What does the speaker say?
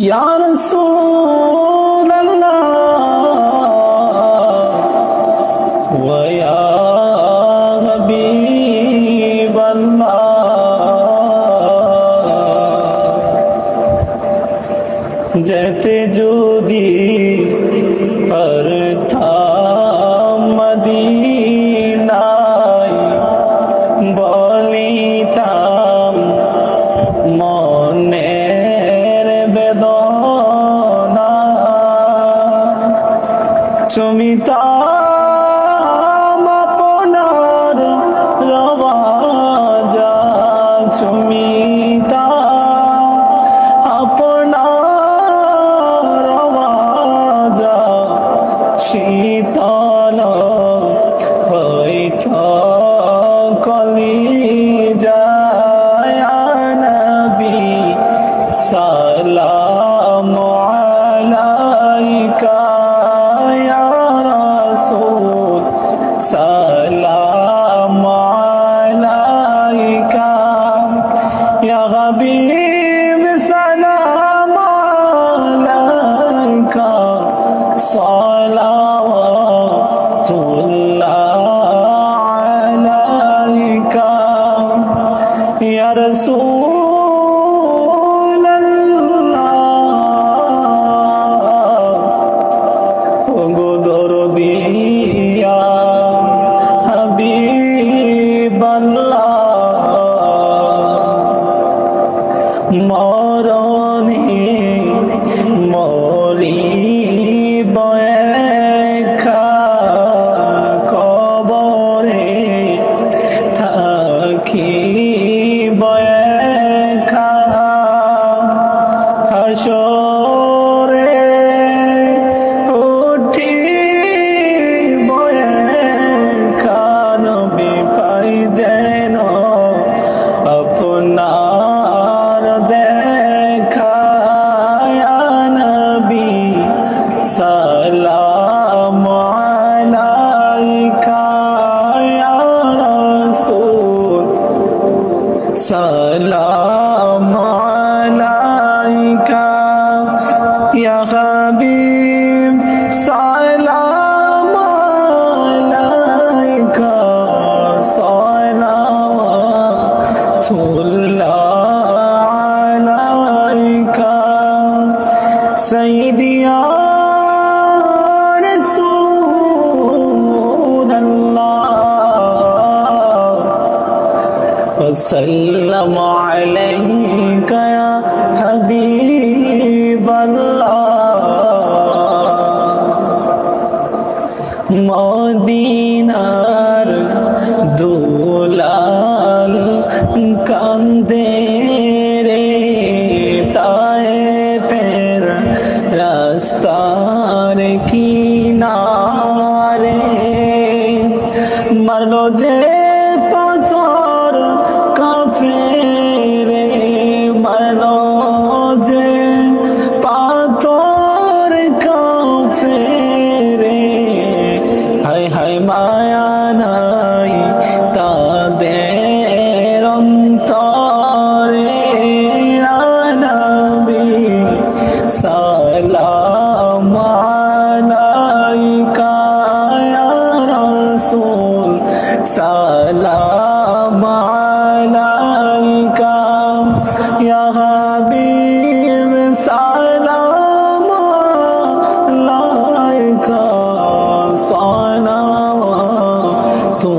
یا رسول اللہ و یا حبیب اللہ جتے جودی پر تھا مدی চমিতাম আপনার রবাজা চমিতাম ya Rabbi. মরণে মরি বয়েখা কবরে থাকি বয়েখা হাসরে يا حبيب سلام عليك صلوات الله عليك. سيدي يا رسول الله وسلم عليك يا حبيب. মদিনার দুলাল কান্দে রে তায়ে ফের রাস্তার কিনারে। মারলো যে سلام علیکہ یا حبیب سلام علیکہ تو